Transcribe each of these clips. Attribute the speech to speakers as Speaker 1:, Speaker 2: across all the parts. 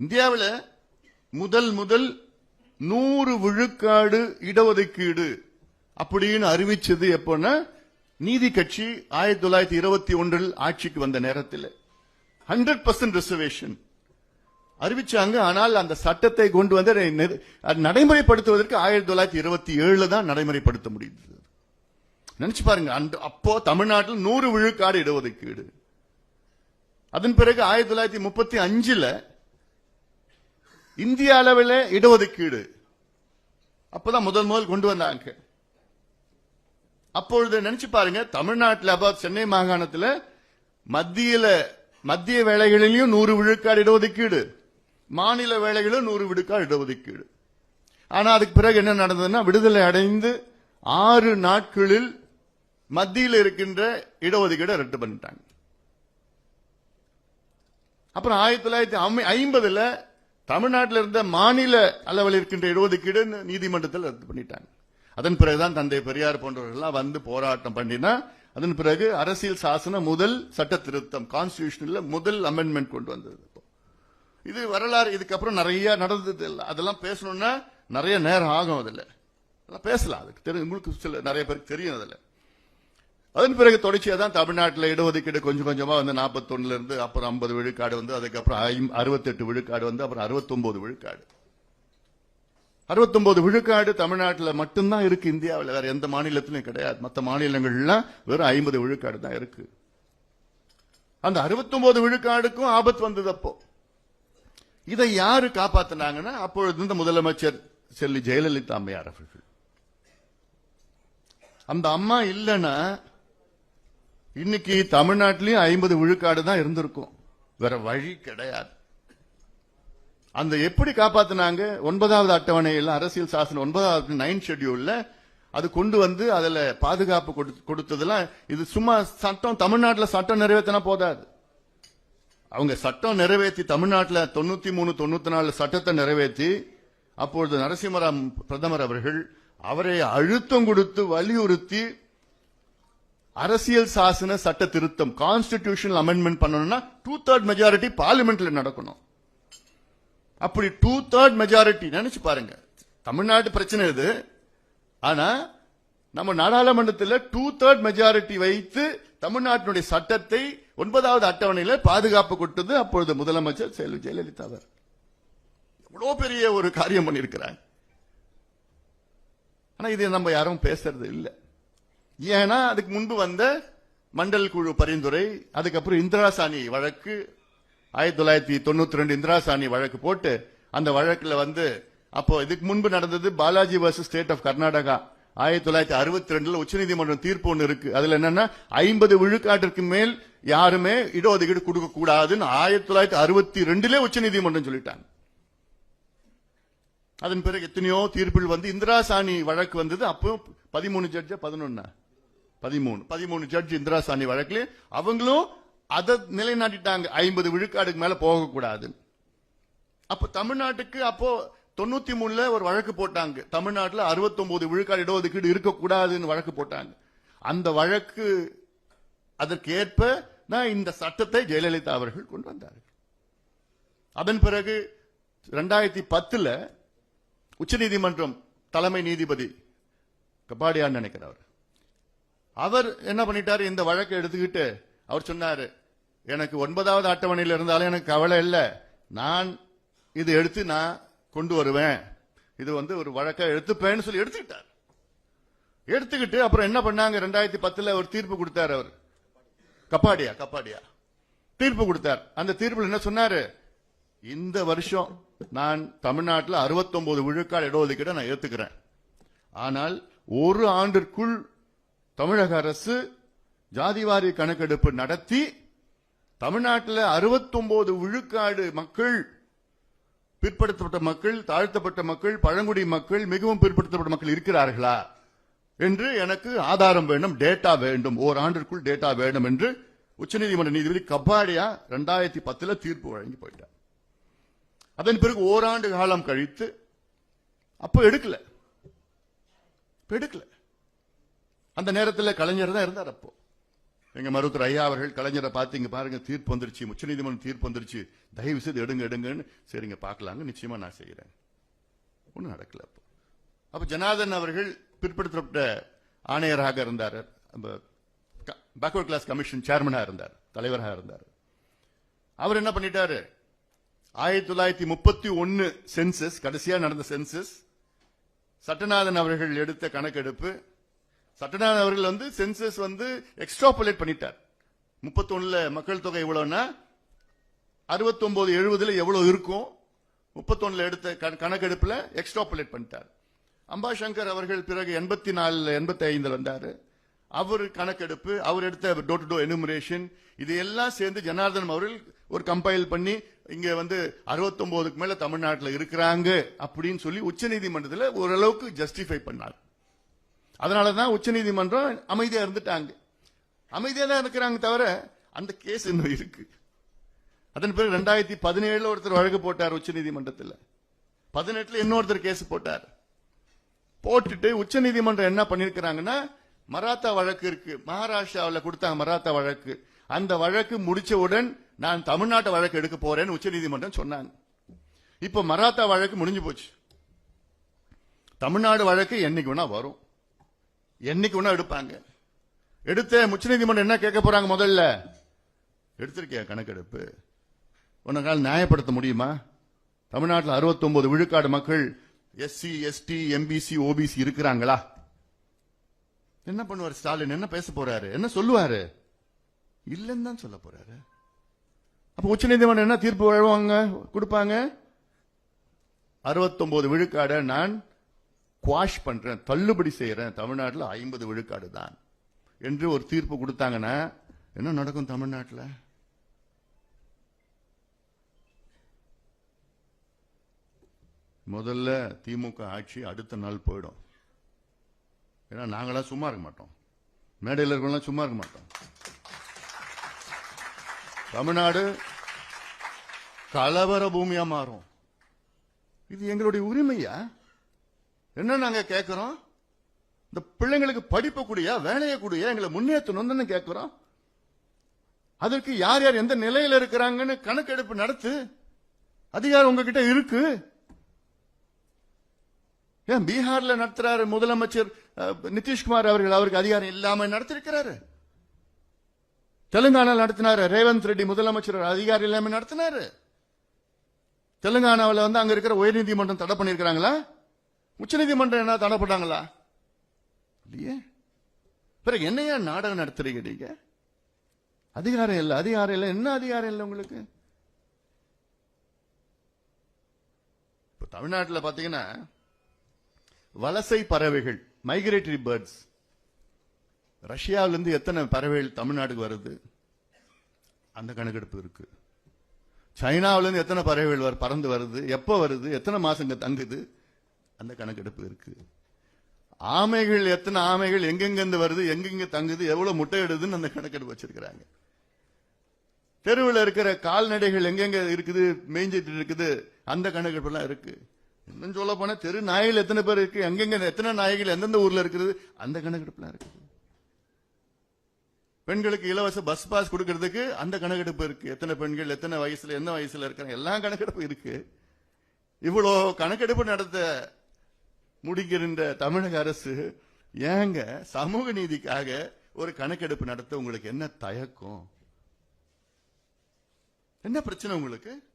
Speaker 1: இந்தியாவில் முதல் முதல் நூறு விழுக்காடு இடஒதுக்கீடு அப்படின்னு அறிவிச்சது எப்போன்னா நீதி கட்சி ஆயிரத்தி தொள்ளாயிரத்தி இருபத்தி ஒன்றில் ஆட்சிக்கு வந்த நேரத்தில். ஹண்ட்ரட் பர்சன்ட் ரிசர்வேஷன் அறிவிச்சாங்க ஆனால் அந்த சட்டத்தை கொண்டு வந்து நடைமுறைப்படுத்துவதற்கு ஆயிரத்தி தொள்ளாயிரத்தி இருபத்தி ஏழுல தான் நடைமுறைப்படுத்த முடியுது நினைச்சு பாருங்க அந்த அப்போ தமிழ்நாட்டில் நூறு விழுக்காடு இடஒதுக்கீடு. அதன் பிறகு ஆயிரத்தி தொள்ளாயிரத்தி முப்பத்தி அஞ்சுல இந்திய அளவில் இடஒதுக்கீடு. அப்பதான் முதல் முதல் கொண்டு வந்தாங்க. அப்பொழுது நினைச்சு பாருங்க தமிழ்நாட்டில் அப்போ சென்னை மாகாணத்தில் மத்தியில மத்திய வேலைகளிலும் நூறு விழுக்காடு இடஒதுக்கீடு. மாநில வேலைகளிலும் நூறு விழுக்காடு இடஒதுக்கீடு. ஆனா அதுக்கு பிறகு என்ன நடந்ததுன்னா விடுதலை அடைந்து ஆறு நாட்களில் மத்தியில் இருக்கின்ற இடஒதுக்கீடு ரத்து பண்ணிட்டாங்க. அப்புறம் ஆயிரத்தி தொள்ளாயிரத்தி ஐம்பதுல தமிழ்நாட்டில் இருந்த மாநில அளவில் இருக்கின்ற இடஒதுக்கீடு நீதிமன்றத்தில் ரத்து பண்ணிட்டாங்க. அதன் பிறகுதான் தந்தை பெரியார் போன்றவர்கள்லாம் வந்து போராட்டம் பண்ணினா அதன் பிறகு அரசியல் சாசன முதல் சட்ட திருத்தம் கான்ஸ்டியூஷன்ல முதல் அமெண்ட்மெண்ட் கொண்டு வந்தது இது வரலாறு இதுக்கப்புறம் நிறைய நடந்தது இல்லை. அதெல்லாம் பேசணும்னா நிறைய நேரம் ஆகும் அதில். அதெல்லாம் பேசலாம். அதுக்கு தெரியும் உங்களுக்கு சில நிறைய பேருக்கு தெரியும் அதில். அதன் பிறகு தொடர்ச்சியாக தான் தமிழ்நாட்டில் இடஒதுக்கீடு கொஞ்சம் கொஞ்சமாக வந்து 41 இருந்து அப்புறம் ஐம்பது விழுக்காடு வந்து அதுக்கப்புறம் அறுபத்தெட்டு விழுக்காடு வந்து அப்புறம் 69 விழுக்காடு. 69 விழுக்காடு தமிழ்நாட்டில் மட்டும்தான் இருக்கு இந்தியாவில். வேற எந்த மாநிலத்திலும் கிடையாது. மற்ற மாநிலங்கள்லாம் வெறும் ஐம்பது விழுக்காடு தான் இருக்கு. அந்த 69 விழுக்காடுக்கும் ஆபத்து வந்தது அப்போ. இதை யாரு காப்பாத்தினாங்கன்னா அப்பொழுது இருந்த முதலமைச்சர் செல்வி ஜெயலலிதா அம்மையார் அவர்கள். அந்த அம்மா இல்லைன்னா இன்னைக்கு தமிழ்நாட்டிலையும் ஐம்பது விழுக்காடு தான் இருந்திருக்கும். வேற வழி கிடையாது. அந்த எப்படி காப்பாத்தினாங்க? ஒன்பதாவது அட்டவணையில் அரசியல் சாசனம் ஒன்பதாவது நைன் ஷெட்யூல்ல அது கொண்டு வந்து அதுல பாதுகாப்பு கொடுத்து- கொடுத்ததெல்லாம் இது சும்மா சட்டம் தமிழ்நாட்டில் சட்டம் நிறைவேற்றினா போதாது. அவங்க சட்டம் நிறைவேற்றி தமிழ்நாட்டில் தொண்ணூத்தி மூணு தொண்ணூத்தி நாலு சட்டத்தை நிறைவேற்றி அப்பொழுது நரசிம்மராம் பிரதமர் அவர்கள் அவரை அழுத்தம் கொடுத்து வலியுறுத்தி அரசியல் சாசன சட்ட திருத்தம் கான்ஸ்டிடியூஷனல் அமெண்ட்மெண்ட் பண்ணணும்னா டூ தேர்ட் மெஜாரிட்டி பார்லிமெண்ட்ல நடக்கணும். அப்படி டூ தேர்ட் மெஜாரிட்டி நினைச்சு பாருங்க. தமிழ்நாட்டு பிரச்சனை இது. ஆனா நம்ம நாடாளுமன்றத்தில் டூ தேர்ட் மெஜாரிட்டி வைத்து தமிழ்நாட்டினுடைய சட்டத்தை ஒன்பதாவது அட்டவணையில் பாதுகாப்பு கொடுத்தது அப்பொழுது முதலமைச்சர் செல்வி ஜெயலலிதா அவர். இவ்வளோ பெரிய ஒரு காரியம் பண்ணியிருக்கிறாங்க ஆனா இது நம்ம யாரும் பேசுறது இல்லை. ஏன்னா அதுக்கு முன்பு வந்த மண்டல் குழு பரிந்துரை அதுக்கப்புறம் இந்திராசாணி வழக்கு ஆயிரத்தி தொள்ளாயிரத்தி தொண்ணூத்தி ரெண்டு இந்திராசாணி வழக்கு போட்டு அந்த வழக்குல வந்து அப்போ இதுக்கு முன்பு நடந்தது Balaji versus state of Karnataka. ஆயிரத்தி தொள்ளாயிரத்தி அறுபத்தி ரெண்டுல உச்சநீதிமன்றம் தீர்ப்பு ஒன்று இருக்கு. அதுல என்னன்னா ஐம்பது விழுக்காட்டிற்கு மேல் யாருமே இடஒதுக்கீடு கொடுக்க கூடாதுன்னு ஆயிரத்தி தொள்ளாயிரத்தி அறுபத்தி ரெண்டுல உச்சநீதிமன்றம் சொல்லிட்டாங்க. அதன் பிறகு எத்தனையோ தீர்ப்பில் வந்து இந்திராசாணி வழக்கு வந்தது அப்போ பதிமூணு ஜட்ஜா பதினொன்னா. பதிமூணு. பதிமூணு ஜட்ஜ் இந்திராசாணி வழக்கில் அவங்களும் அதை நிலைநாட்டிட்டாங்க. ஐம்பது விழுக்காடுக்கு மேல போகக்கூடாது. அப்போ தமிழ்நாட்டுக்கு அப்போ தொண்ணூத்தி மூணுல ஒரு வழக்கு போட்டாங்க. தமிழ்நாட்டில் அறுபத்தொன்பது விழுக்காடு இடஒதுக்கீடு இருக்கக்கூடாதுன்னு வழக்கு போட்டாங்க. அந்த வழக்கு அதற்கு ஏற்ப இந்த சட்டத்தை ஜெயலலிதா அவர்கள் கொண்டு வந்தார்கள். அதன் பிறகு ரெண்டாயிரத்தி பத்துல உச்சநீதிமன்றம் தலைமை நீதிபதி கபாடியான்னு நினைக்கிறவர் அவர் என்ன பண்ணிட்டாரு? இந்த வழக்கை எடுத்துக்கிட்டு அவர் சொன்னாரு எனக்கு ஒன்பதாவது அட்டவணையில் இருந்தாலும் எனக்கு கவலை இல்லை. நான் இது எடுத்து நான் கொண்டு வருவேன். இது வந்து ஒரு வழக்கை எடுத்துப்பேன்னு சொல்லி எடுத்துக்கிட்டார். எடுத்துக்கிட்டு அப்புறம் என்ன பண்ணாங்க? ரெண்டாயிரத்தி பத்துல ஒரு தீர்ப்பு கொடுத்தார் அவர். கப்பாடியா கப்பாடியா தீர்ப்பு கொடுத்தார். அந்த தீர்ப்பில் என்ன சொன்னாரு? இந்த வருஷம் நான் தமிழ்நாட்டில் 69 விழுக்காடு இடஒதுக்கீடை நான் ஏத்துக்கிறேன். ஆனால் ஒரு ஆண்டிற்குள் தமிழக அரசு ஜாதிவாரி கணக்கெடுப்பு நடத்தி தமிழ்நாட்டில் 69 விழுக்காடு மக்கள் பிற்படுத்தப்பட்ட மக்கள் தாழ்த்தப்பட்ட மக்கள் பழங்குடி மக்கள் மிகவும் பிற்படுத்தப்பட்ட மக்கள் இருக்கிறார்களா என்று எனக்கு ஆதாரம் வேண்டும் டேட்டா வேண்டும் ஓராண்டிற்குள் டேட்டா வேண்டும் என்று உச்சநீதிமன்ற நீதிபதி கபாடியா ரெண்டாயிரத்தி பத்துல தீர்ப்பு வழங்கி போயிட்டார். அதன் பிறகு ஓராண்டு காலம் கழித்து அப்ப எடுக்கல. எடுக்கல. அந்த நேரத்தில் கலைஞர் தான் இருந்தார் அப்போ. எங்க மருத்துவர் ஐயா அவர்கள் கலைஞரை பார்த்து இங்க பாருங்க தீர்ப்பு வந்துருச்சு உச்சநீதிமன்றம் தீர்ப்பு வந்துருச்சு. தயவு செய்து எடுங்க எடுங்கன்னு சரிங்க பார்க்கலாங்க நிச்சயமா நான் செய்யறேன் ஒன்றும் நடக்கல அப்போ. அப்ப ஜனார்தன் அவர்கள் பிற்படுத்தப்பட்ட ஆணையராக இருந்தார். பேக்வர்ட் கிளாஸ் கமிஷன் சேர்மனாக இருந்தார் தலைவராக இருந்தார். அவர் என்ன பண்ணிட்டாரு? ஆயிரத்தி தொள்ளாயிரத்தி முப்பத்தி ஒன்னு சென்சஸ் கடைசியா நடந்த சென்சஸ் சட்டநாதன் அவர்கள் எடுத்த கணக்கெடுப்பு சட்டநாதன் அவர்கள் வந்து சென்சஸ் வந்து எக்ஸ்ட்ராபுலேட் பண்ணிட்டார். முப்பத்தொன்னுல மக்கள் தொகை எவ்வளவுன்னா அறுபத்தொன்பது எழுபதுல எவ்வளவு இருக்கும் முப்பத்தொன்னுல எடுத்த கண- கணக்கெடுப்புல எக்ஸ்ட்ராபுலேட் பண்ணிட்டார். அம்பாசங்கர் அவர்கள் பிறகு எண்பத்தி நாலுல எண்பத்தி ஐந்துல வந்தாரு. அவர் கணக்கெடுப்பு அவர் எடுத்த டோர் டு டோர் எனுமரேஷன் இது எல்லாம் சேர்ந்து ஜனார்தன் அவர்கள் ஒரு கம்பைல் பண்ணி இங்க வந்து 69 மேல தமிழ்நாட்டில் இருக்கிறாங்க அப்படின்னு சொல்லி உச்சநீதிமன்றத்தில் ஓரளவுக்கு ஜஸ்டிஃபை பண்ணார். அதனாலதான் உச்சநீதிமன்றம் அமைதியா இருந்துட்டாங்க. அமைதியா தான் இருக்கிறாங்க தவிர அந்த கேஸ் இன்னும் இருக்கு. அதன் பிறகு ரெண்டாயிரத்தி பதினேழுல ஒருத்தர் வழக்கு போட்டார் உச்சநீதிமன்றத்தில். பதினெட்டுல இன்னொருத்தர் கேஸ் போட்டார். போட்டுட்டு உச்சநீதிமன்றம் என்ன பண்ணிருக்கிறாங்கன்னா மராத்தா வழக்கு இருக்கு. மகாராஷ்டிராவில் கொடுத்தாங்க மராத்தா வழக்கு. அந்த வழக்கு முடிச்சவுடன் நான் தமிழ்நாட்டு வழக்கு எடுக்க போறேன்னு உச்சநீதிமன்றம் சொன்னாங்க. இப்ப மராத்தா வழக்கு முடிஞ்சு போச்சு. தமிழ்நாடு வழக்கு என்னைக்கு வேணா வரும். என்னைக்கு ஒன்றா எடுப்பாங்க. எடுத்த உச்சநீதிமன்றம் என்ன கேட்க போறாங்க முதல்ல? எடுத்திருக்கியா கணக்கெடுப்பு? உன்னால் நியாயப்படுத்த முடியுமா? தமிழ்நாட்டில் 69 விழுக்காடு மக்கள் எஸ்சி எஸ்டி எம்பிசி ஓபிசி இருக்கிறாங்களா? என்ன பண்ணுவார் ஸ்டாலின்? என்ன பேச போறாரு? என்ன சொல்லுவாரு? இல்லைன்னு தான் சொல்ல போறாரு. அப்ப உச்சநீதிமன்றம் என்ன தீர்ப்பு வழங்குவாங்க? கொடுப்பாங்க? அறுபத்தொன்பது விழுக்காட நான் குவாஷ் பண்றேன் தள்ளுபடி செய்யறேன் தமிழ்நாட்டில் ஐம்பது விழுக்காடு தான். என்று ஒரு தீர்ப்பு கொடுத்தாங்கன்னா என்ன நடக்கும் தமிழ்நாட்டில்? முதல்ல திமுக ஆட்சி அடுத்த நாள் போயிடும். ஏன்னா நாங்களாம் சும்மா இருக்க மாட்டோம். மேடையில் இருக்கவங்களாம் சும்மா இருக்க மாட்டோம். தமிழ்நாடு கலவர பூமியா மாறும். இது எங்களுடைய உரிமையா? என்ன நாங்க கேட்கிறோம் இந்த பிள்ளைங்களுக்கு படிப்பு கூடிய வேலையை கூடிய எங்களை முன்னேற்றணும் தானே கேட்கிறோம் அதற்கு யார் யார் எந்த நிலையில இருக்கிறாங்கன்னு கணக்கெடுப்பு நடத்து? அதிகாரம் உங்ககிட்ட இருக்கு? ஏன் பீகார்ல நடத்துறாரு முதலமைச்சர் நிதிஷ்குமார் அவர்கள் அவருக்கு அதிகாரம் இல்லாம நடத்திருக்கிறாரு? தெலுங்கானா நடத்தினாரு ரேவந்த் ரெட்டி முதலமைச்சர் அதிகாரம் இல்லாம நடத்தினாரு. தெலுங்கானாவில் வந்து அங்க இருக்கிற உயர்நீதிமன்றம் தடை பண்ணிருக்கிறாங்களா உச்சநீதிமன்றம் என்ன தடை இல்லையே. பிறகு என்னையா நாடகம் நடத்துறீங்க நீங்க? அதிகாரம் இல்லை அதிகாரம் இல்லை. என்ன அதிகாரம் இல்லை உங்களுக்கு? இப்போ தமிழ்நாட்டில் பார்த்தீங்கன்னா வலசை பறவைகள் மைக்ரேட்டரி பேர்ட்ஸ் ரஷ்யாவிலேருந்து எத்தனை பறவைகள் தமிழ்நாட்டுக்கு வருது? அந்த கணக்கெடுப்பு இருக்கு. சைனாவிலேருந்து எத்தனை பறவைகள் பறந்து வருது? எப்போ வருது? எத்தனை மாசங்க தங்குது? அந்த கணக்கெடுப்பு இருக்கு. ஆமைகள் எத்தனை ஆமைகள் எங்கெங்கிருந்து வருது எங்கெங்க தங்குது எவ்வளவு முட்டையிடுதுன்னு அந்த கணக்கெடுப்பு வச்சிருக்கிறாங்க. தெருவில் இருக்கிற கால்நடைகள் எங்கெங்க இருக்குது மேய்ஞ்சிட்டு இருக்குது அந்த கணக்கெடுப்பு எல்லாம் இருக்கு. இன்னும் சொல்ல போனா தெரு நாய்கள் எத்தனை பேர் இருக்கு எங்கெங்க எத்தனை நாய்கள் எந்தெந்த ஊர்ல இருக்குது அந்த கணக்கெடுப்புலாம் இருக்குது பெண்களுக்கு இலவச பஸ் பாஸ் கொடுக்கறதுக்கு அந்த கணக்கெடுப்பு இருக்கு. எத்தனை பெண்கள் எத்தனை வயசுல எந்த வயசுல இருக்காங்க எல்லா கணக்கெடுப்பு இருக்கு. இவ்வளோ கணக்கெடுப்பு நடத்த முடிக்கின்ற தமிழக அரசு ஏங்க சமூக நீதிக்காக ஒரு கணக்கெடுப்பு நடத்த உங்களுக்கு என்ன தயக்கம்? என்ன பிரச்சனை உங்களுக்கு?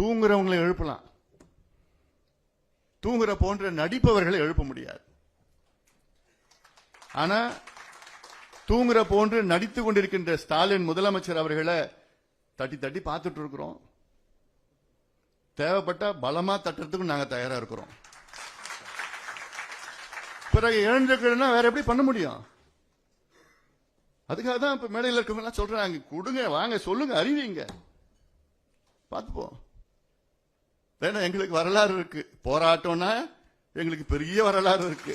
Speaker 1: தூங்குறவங்களை எழுப்பலாம். தூங்குற போன்ற நடிப்பவர்களை எழுப்ப முடியாது. ஆனா தூங்குற போன்று நடித்துக் கொண்டிருக்கின்ற ஸ்டாலின் முதலமைச்சர் அவர்களை தட்டி தட்டி பார்த்துட்டு இருக்கிறோம். தேவைப்பட்ட பலமா தட்டுறதுக்கு நாங்க தயாரா இருக்கிறோம். பிறகு எழுந்திருக்கணும்னா வேற எப்படி பண்ண முடியும்? அதுக்காக தான் இப்ப மேடையில் இருக்கவங்க எல்லாம் சொல்றாங்க கொடுங்க வாங்க சொல்லுங்க அறிவிங்க. பார்த்துப்போம் ஏன்னா எங்களுக்கு வரலாறு இருக்கு. போராட்டம்னா எங்களுக்கு பெரிய வரலாறு இருக்கு.